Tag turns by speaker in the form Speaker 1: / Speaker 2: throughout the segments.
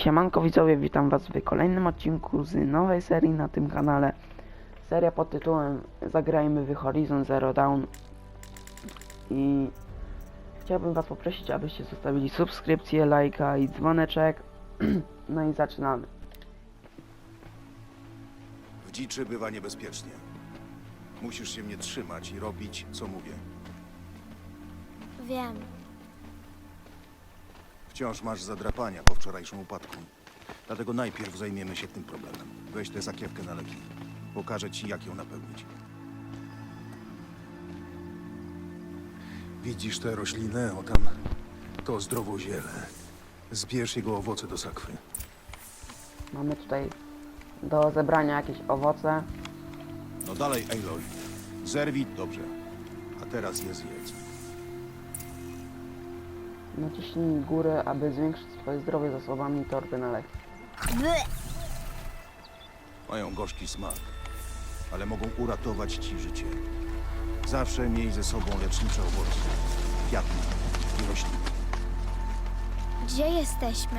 Speaker 1: Siemanko widzowie, witam was w kolejnym odcinku z nowej serii na tym kanale. Seria pod tytułem Zagrajmy w Horizon Zero Dawn. I chciałbym was poprosić, abyście zostawili subskrypcję, lajka i dzwoneczek. no i zaczynamy.
Speaker 2: W dziczy bywa niebezpiecznie. Musisz się mnie trzymać i robić, co mówię.
Speaker 3: Wiem.
Speaker 2: Wciąż masz zadrapania po wczorajszym upadku. Dlatego najpierw zajmiemy się tym problemem. Weź tę sakiewkę na leki. Pokażę ci, jak ją napełnić. Widzisz tę roślinę? O tam. To zdrowoziele. Zbierz jego owoce do sakwy.
Speaker 1: Mamy tutaj do zebrania jakieś owoce.
Speaker 2: No dalej, Aloy. Zerwij dobrze. A teraz je zjedz.
Speaker 1: Naciśnij górę, aby zwiększyć swoje zdrowie zasobami torby na leki.
Speaker 2: Mają gorzki smak, ale mogą uratować ci życie. Zawsze miej ze sobą lecznicze owoce, kwiaty i rośliny.
Speaker 3: Gdzie jesteśmy?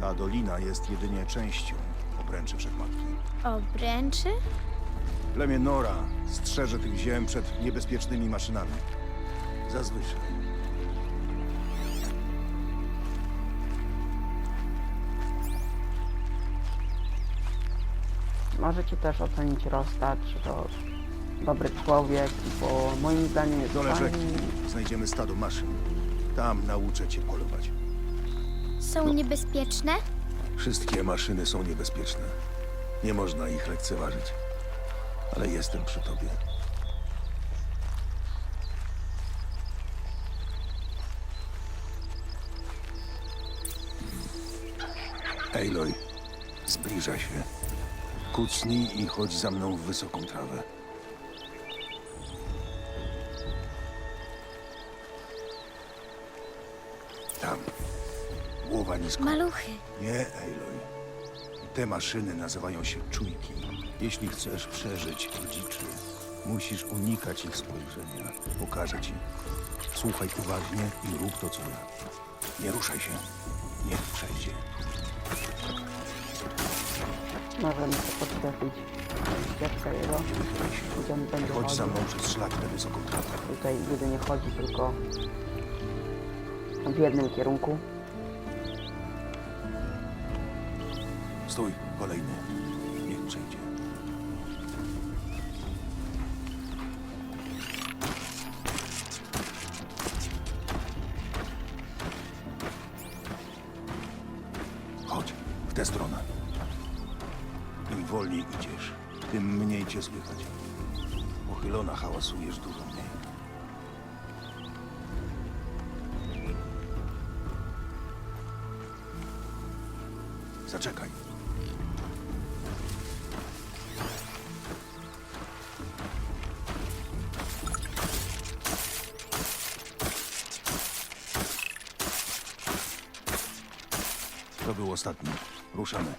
Speaker 2: Ta dolina jest jedynie częścią obręczy Wszechmatki.
Speaker 3: Obręczy?
Speaker 2: Plemię Nora strzeże tych ziem przed niebezpiecznymi maszynami. Zazwyczaj.
Speaker 1: Możecie też ocenić Rosta, czy to dobry człowiek, bo moim zdaniem jest
Speaker 2: Dole
Speaker 1: fajny.
Speaker 2: rzeki znajdziemy stado maszyn. Tam nauczę cię polować.
Speaker 3: Są niebezpieczne?
Speaker 2: Wszystkie maszyny są niebezpieczne. Nie można ich lekceważyć. Ale jestem przy tobie. Aloy, zbliża się. Kucnij i chodź za mną w wysoką trawę. Tam. Głowa nisko.
Speaker 3: Maluchy.
Speaker 2: Nie, Aloy. Te maszyny nazywają się czujki. Jeśli chcesz przeżyć w dziczy, musisz unikać ich spojrzenia. Pokażę ci. Słuchaj uważnie i rób to, co ja. Nie ruszaj się. Niech przejdzie.
Speaker 1: Możemy podkreślić ścieżkę jego. Gdzie on będzie
Speaker 2: Chodź za
Speaker 1: chodził.
Speaker 2: mną przez szlak na wysoką trawę.
Speaker 1: Tutaj jedynie chodzi tylko w jednym kierunku.
Speaker 2: Stój, kolejny. Był ostatni. Ruszamy.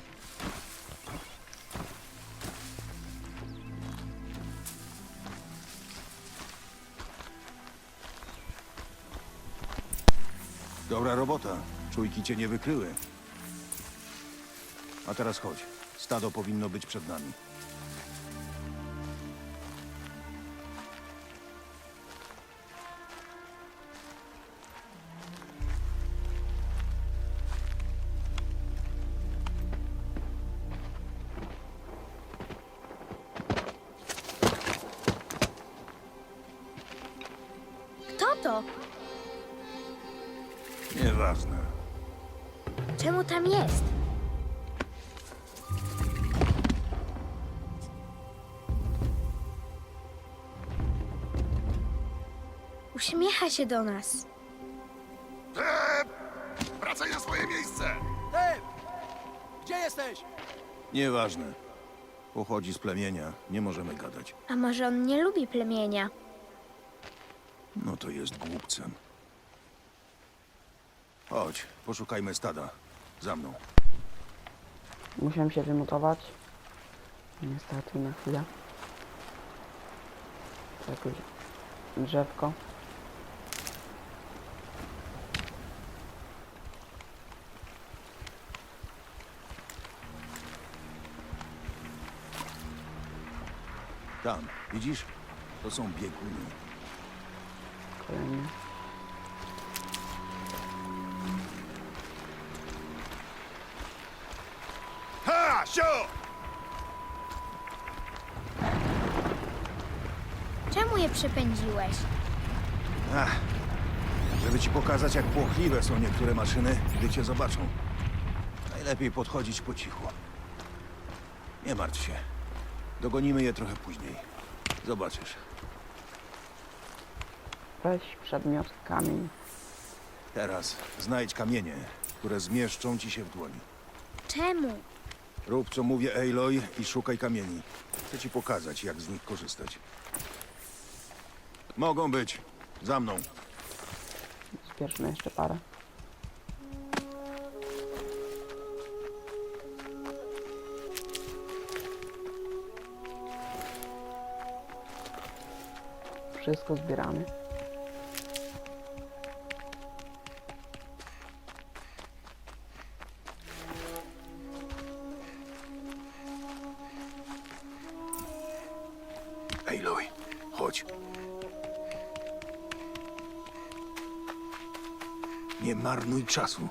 Speaker 2: Dobra robota. Czujki cię nie wykryły. A teraz chodź. Stado powinno być przed nami.
Speaker 3: To?
Speaker 2: Nieważne.
Speaker 3: Czemu tam jest? Uśmiecha się do nas.
Speaker 2: Wracaj na swoje miejsce!
Speaker 4: Ty! Gdzie jesteś?
Speaker 2: Nieważne. Pochodzi z plemienia. Nie możemy gadać.
Speaker 3: A może on nie lubi plemienia?
Speaker 2: To jest głupcem. Chodź, poszukajmy stada. Za mną.
Speaker 1: Musiałem się wymutować. Niestety na chwilę. Jakieś drzewko.
Speaker 2: Tam, widzisz? To są bieguny.
Speaker 1: Kolejny.
Speaker 2: Ha! Sio!
Speaker 3: Czemu je przepędziłeś?
Speaker 2: Ach, żeby ci pokazać, jak płochliwe są niektóre maszyny, gdy cię zobaczą. Najlepiej podchodzić po cichu. Nie martw się. Dogonimy je trochę później. Zobaczysz.
Speaker 1: Weź przedmiot kamień.
Speaker 2: Teraz znajdź kamienie, które zmieszczą ci się w dłoni.
Speaker 3: Czemu?
Speaker 2: Rób, co mówię, Aloy, i szukaj kamieni. Chcę ci pokazać, jak z nich korzystać. Mogą być. Za mną.
Speaker 1: Zbierzmy jeszcze parę. Wszystko zbieramy.
Speaker 2: Marnuj czasu.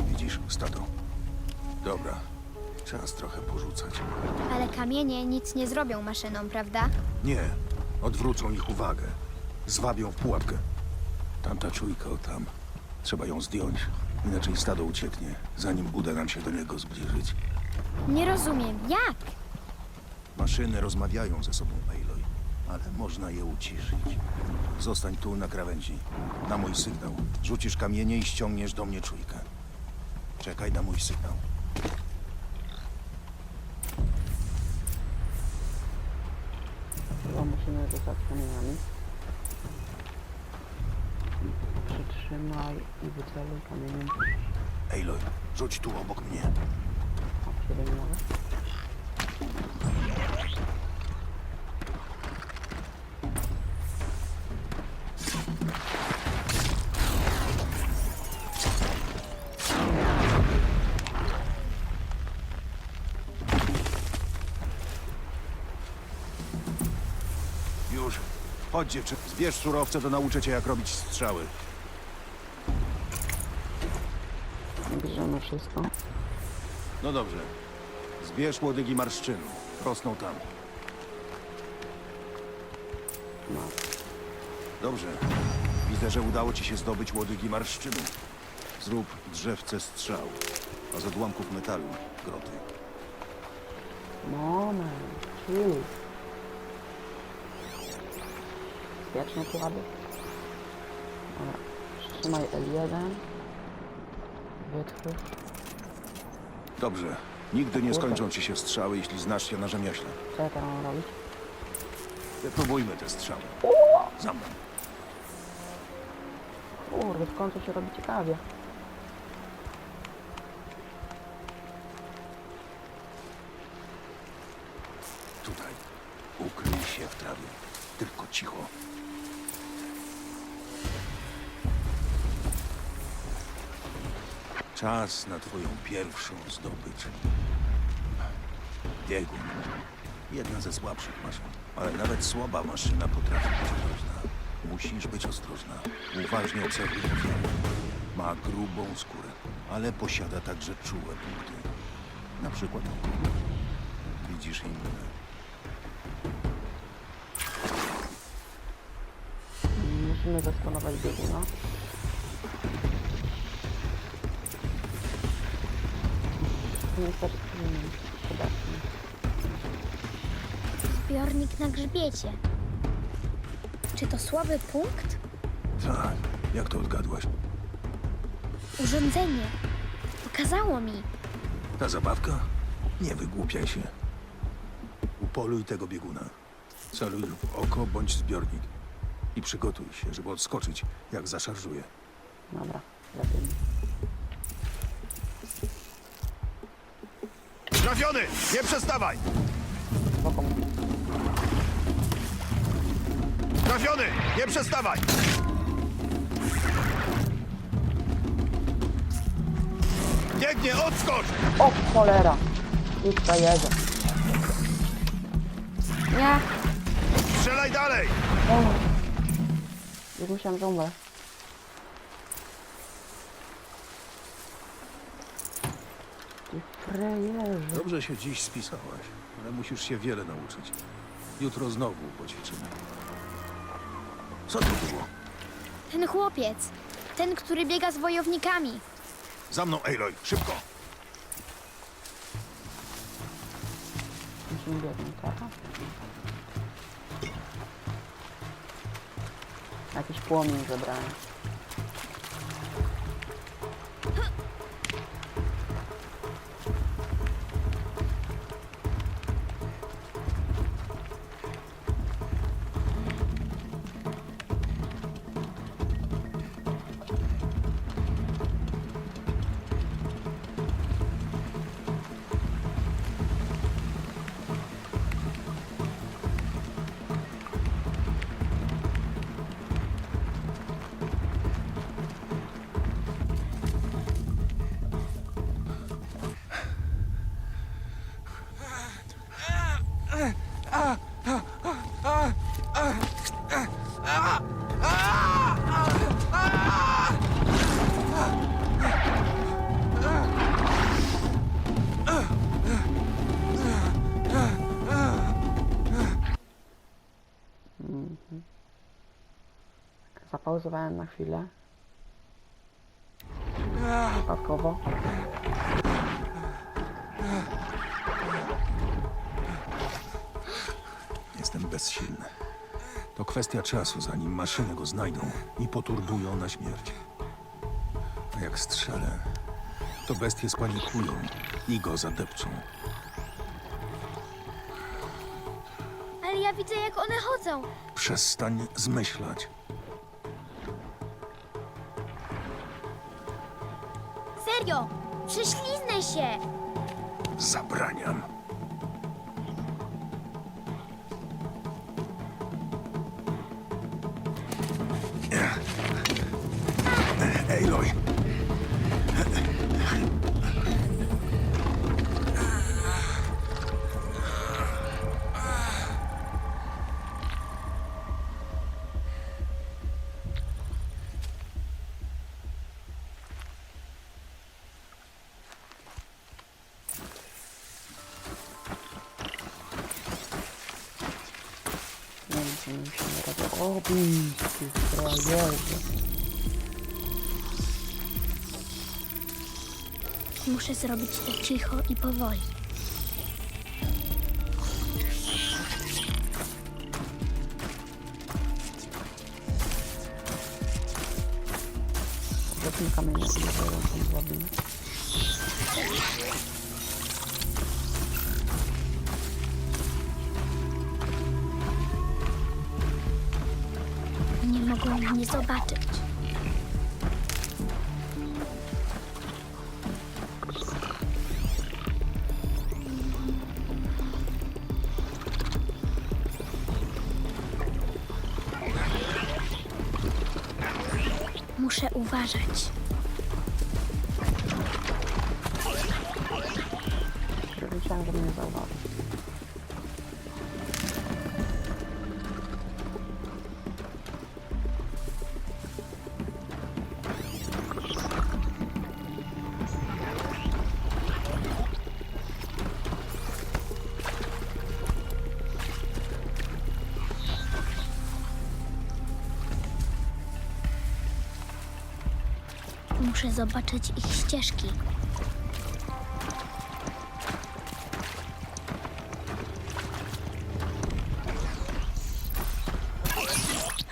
Speaker 2: Widzisz stado? Dobra. Czas trochę porzucać.
Speaker 3: Ale kamienie nic nie zrobią maszynom, prawda?
Speaker 2: Nie. Odwrócą ich uwagę. Zwabią w pułapkę. Tamta czujka o tam. Trzeba ją zdjąć. Inaczej stado ucieknie, zanim uda nam się do niego zbliżyć.
Speaker 3: Nie rozumiem. Jak?
Speaker 2: Maszyny rozmawiają ze sobą, Aloy, ale można je uciszyć. Zostań tu na krawędzi. Na mój sygnał. Rzucisz kamienie i ściągniesz do mnie czujkę. Czekaj na mój sygnał.
Speaker 1: Chyba musimy rzucać kamieniami. Przytrzymaj i wyceluj kamieniem.
Speaker 2: Aloy, rzuć tu obok mnie.
Speaker 1: O,
Speaker 2: Chodź, dziewczyn. Zbierz surowce, to nauczę cię, jak robić strzały.
Speaker 1: Bierzemy wszystko.
Speaker 2: No dobrze. Zbierz łodygi marszczynu. Rosną tam.
Speaker 1: No.
Speaker 2: Dobrze. Widzę, że udało ci się zdobyć łodygi marszczynu. Zrób drzewce strzał, a z odłamków metalu groty.
Speaker 1: Moment, chill. Wiecznie kładę. Dobra, Trzymaj L1. Wytwórz.
Speaker 2: Dobrze. Nigdy nie skończą ci się strzały, jeśli znasz się na rzemiośle.
Speaker 1: Co ja teraz mam robić?
Speaker 2: Wypróbujmy te strzały. Za mną.
Speaker 1: Kurde, w końcu się robi ciekawie.
Speaker 2: Czas na twoją pierwszą zdobycz. Biegun. Jedna ze słabszych maszyn. Ale nawet słaba maszyna potrafi być groźna. Musisz być ostrożna. Uważnie obserwuj ofiarę. Ma grubą skórę, ale posiada także czułe punkty. Na przykład. Widzisz inne.
Speaker 1: Musimy zaskanować bieguna. Nie też mm, przydatny.
Speaker 3: Zbiornik na grzbiecie. Czy to słaby punkt?
Speaker 2: Tak, jak to odgadłaś?
Speaker 3: Urządzenie. Pokazało mi.
Speaker 2: Ta zabawka? Nie wygłupiaj się. Upoluj tego bieguna. Celuj w oko bądź zbiornik. I przygotuj się, żeby odskoczyć, jak zaszarżuje.
Speaker 1: Dobra,
Speaker 2: Trafiony! Nie przestawaj!
Speaker 1: Spoko.
Speaker 2: Trafiony! Nie przestawaj! Biegnie, odskocz!
Speaker 1: O cholera! Już to jedzie.
Speaker 3: Nie.
Speaker 2: Strzelaj dalej!
Speaker 1: O! Już myślałem, że umrę. Ty frajerze.
Speaker 2: Dobrze się dziś spisałaś, ale musisz się wiele nauczyć. Jutro znowu poćwiczymy. Co to było?
Speaker 3: Ten chłopiec. Ten, który biega z wojownikami.
Speaker 2: Za mną, Aloy, szybko!
Speaker 1: Musimy biegnie teraz. Jakiś płomień zebrałem. Zapauzowałem na chwilę. Przypadkowo.
Speaker 2: Jestem bezsilny. To kwestia czasu, zanim maszyny go znajdą i poturbują na śmierć. A jak strzelę, to bestie spanikują i go zadepczą.
Speaker 3: Ale ja widzę, jak one chodzą.
Speaker 2: Przestań zmyślać.
Speaker 3: Serio! Prześliznę się!
Speaker 2: Zabraniam. Aloy!
Speaker 1: Nie robi. O, ty frajerze.
Speaker 3: Muszę zrobić to cicho i powoli.
Speaker 1: Za tym kamieniem nie tam
Speaker 3: mogą mnie zobaczyć. Muszę uważać. Muszę zobaczyć ich ścieżki.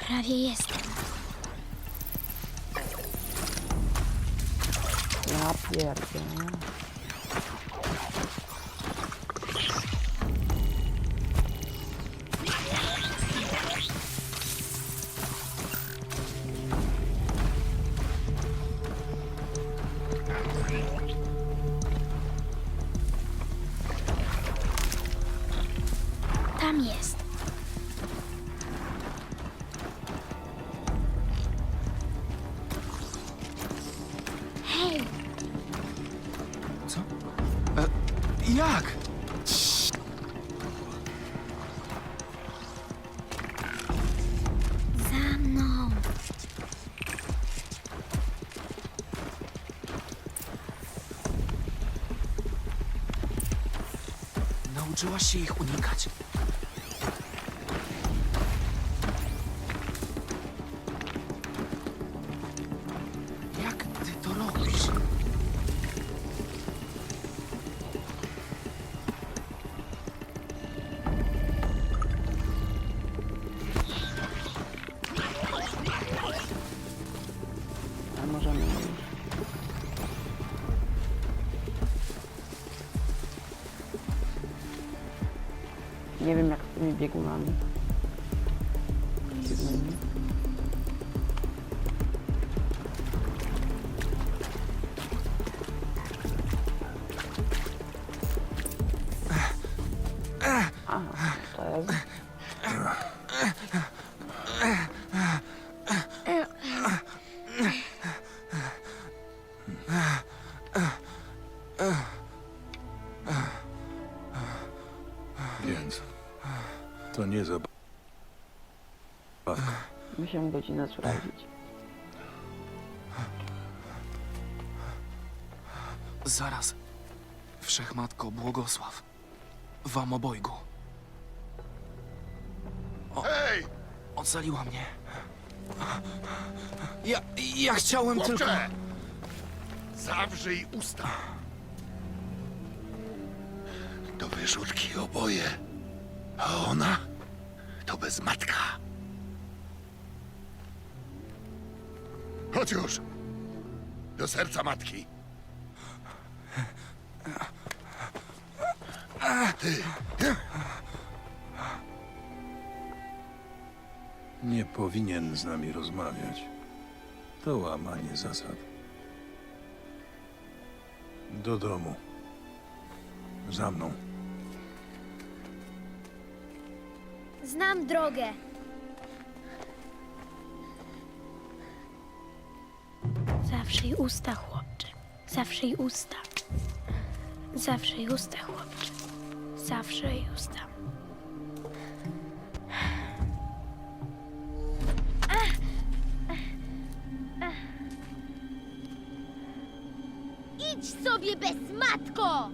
Speaker 3: Prawie jestem.
Speaker 4: Jak? Za mną. Nauczyłaś się ich unikać.
Speaker 1: Nie wiem jak z tymi biegunami. Musimy godzinę sprawdzić.
Speaker 4: Zaraz. Wszechmatko, błogosław. Wam obojgu. O,
Speaker 5: Hej,
Speaker 4: ocaliła mnie. Ja, ja chciałem tylko...
Speaker 5: chłopcze! Zawrzyj usta. To wyrzutki oboje. A ona to bez Chodź już. Do serca matki. Ty,
Speaker 2: Nie powinien z nami rozmawiać. To łamanie zasad. Do domu. Za mną.
Speaker 3: Znam drogę. Zawsze i usta, chłopcze. Zawsze i usta. Zawsze i usta, chłopcze. Zawsze i usta. Idź sobie bez matko!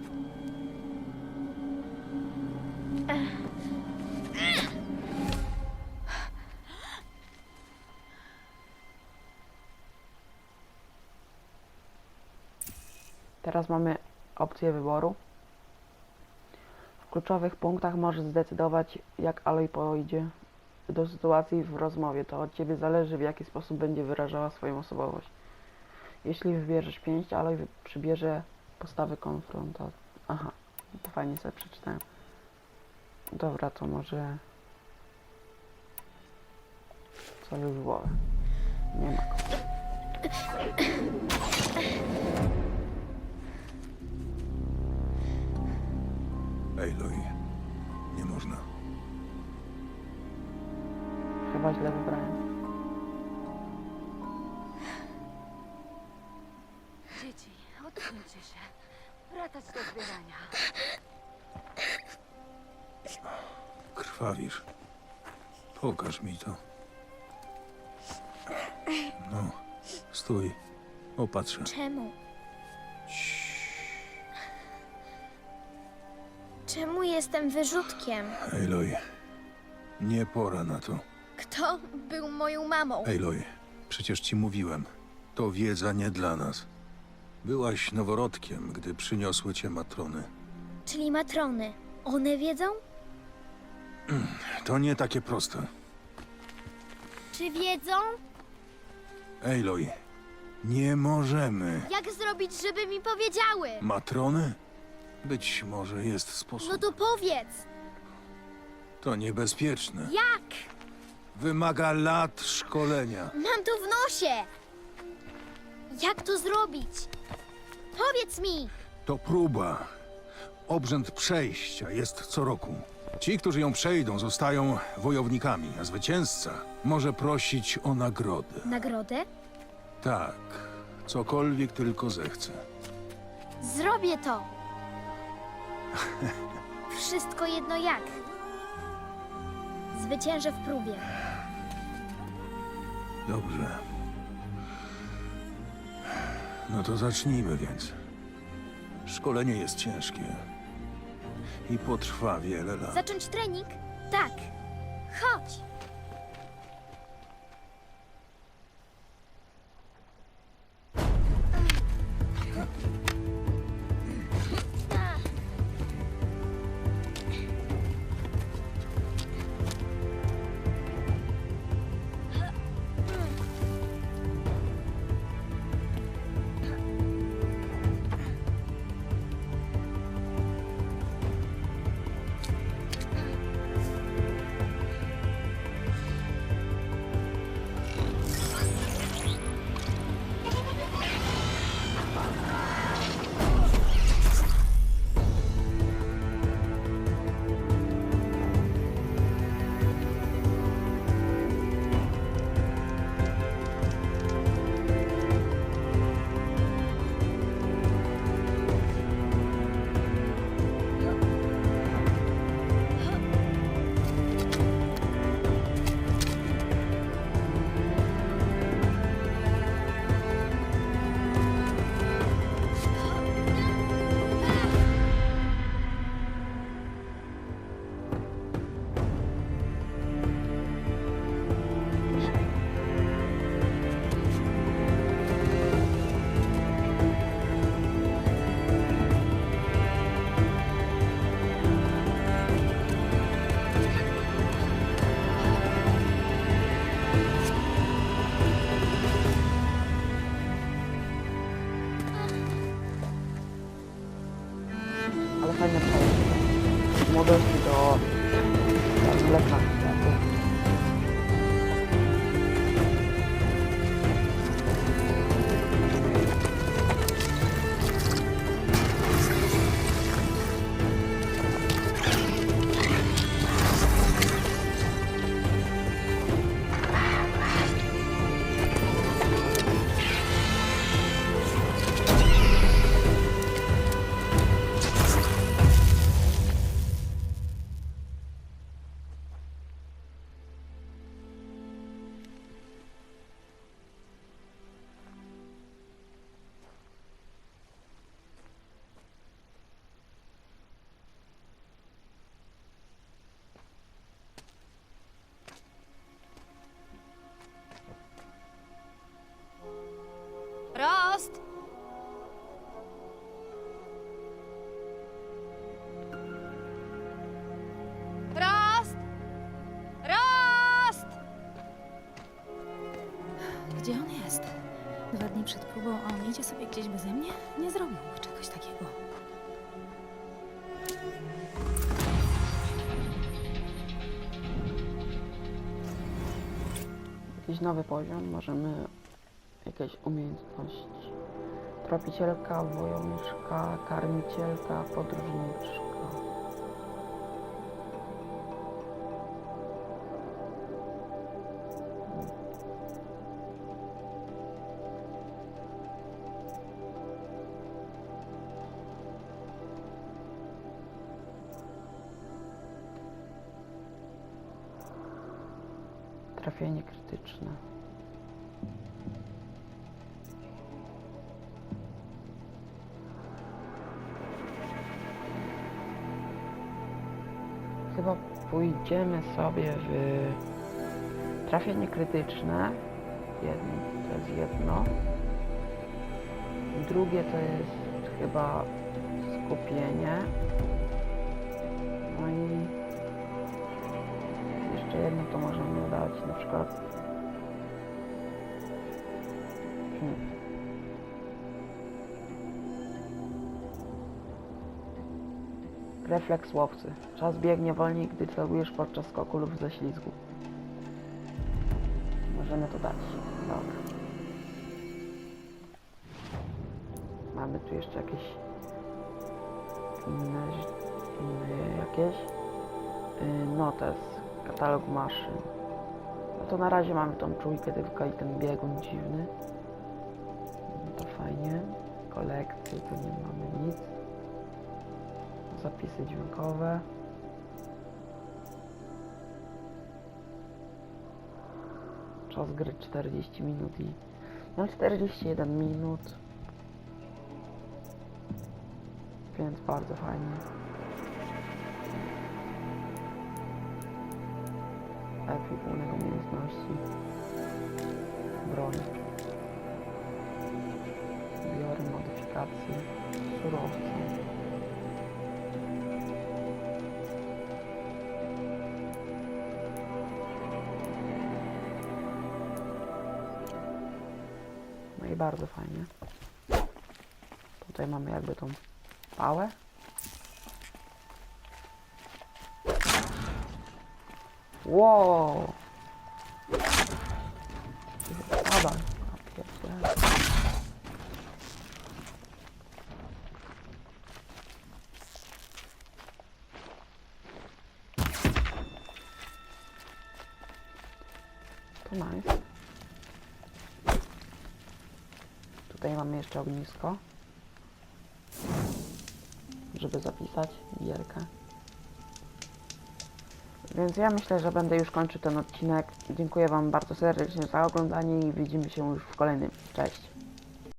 Speaker 1: Teraz mamy opcję wyboru. W kluczowych punktach możesz zdecydować, jak Aloy pójdzie do sytuacji w rozmowie. To od Ciebie zależy, w jaki sposób będzie wyrażała swoją osobowość. Jeśli wybierzesz pięść, Aloy wy- przybierze postawy konfrontacji. Aha, to fajnie sobie przeczytałem. Dobra, to może... Co już wolę. Nie ma
Speaker 2: Aloy. Nie można.
Speaker 1: Chyba źle wybrałem.
Speaker 6: Dzieci, odsuńcie się. Wracać do zbierania.
Speaker 2: Krwawisz. Pokaż mi to. No, stój. Opatrzę.
Speaker 3: Czemu? Czemu jestem wyrzutkiem?
Speaker 2: Aloy, nie pora na to.
Speaker 3: Kto był moją mamą?
Speaker 2: Aloy, przecież ci mówiłem. To wiedza nie dla nas. Byłaś noworodkiem, gdy przyniosły cię matrony.
Speaker 3: Czyli matrony. One wiedzą?
Speaker 2: To nie takie proste.
Speaker 3: Czy wiedzą?
Speaker 2: Aloy, nie możemy.
Speaker 3: Jak zrobić, żeby mi powiedziały?
Speaker 2: Matrony? Być może jest sposób.
Speaker 3: No to powiedz!
Speaker 2: To niebezpieczne.
Speaker 3: Jak?
Speaker 2: Wymaga lat szkolenia.
Speaker 3: Mam to w nosie! Jak to zrobić? Powiedz mi!
Speaker 2: To próba. Obrzęd przejścia jest co roku. Ci, którzy ją przejdą, zostają wojownikami, a zwycięzca może prosić o nagrodę.
Speaker 3: Nagrodę?
Speaker 2: Tak, cokolwiek tylko zechce.
Speaker 3: Zrobię to! Wszystko jedno jak. Zwyciężę w próbie.
Speaker 2: Dobrze. No to zacznijmy więc. Szkolenie jest ciężkie. i potrwa wiele lat.
Speaker 3: Zacząć trening? Tak. Chodź.
Speaker 7: Gdzie on jest? Dwa dni przed próbą, a on idzie sobie gdzieś beze mnie? Nie zrobiłby czegoś takiego.
Speaker 1: Jakiś nowy poziom, możemy jakieś umiejętności. Tropicielka, wojowniczka, karmicielka, podróżniczka. Chyba pójdziemy sobie w trafienie krytyczne. Jedno, to jest jedno. Drugie to jest chyba skupienie. No i jeszcze jedno to możemy dać na przykład. Hmm. Refleks łowcy. Czas biegnie wolniej, gdy celujesz podczas skoku lub ześlizgu. Możemy to dać. Dobra. Mamy tu jeszcze jakieś inne, inne jakieś. Yy, notes, katalog maszyn. No to na razie mamy tą czujkę tylko i ten biegun dziwny. No to fajnie. Kolekcje, tu nie mamy nic zapisy dźwiękowe. Czas gry 40 minut i no, mam 41 minut. Więc bardzo fajnie. Ekwipunek umiejętności. Broń. Biory, modyfikacje, surowce. No i bardzo fajnie. Tutaj mamy jakby tą pałę. Wow! Jeszcze ognisko. Żeby zapisać gierkę. Więc ja myślę, że będę już kończył ten odcinek. Dziękuję Wam bardzo serdecznie za oglądanie i widzimy się już w kolejnym. Cześć!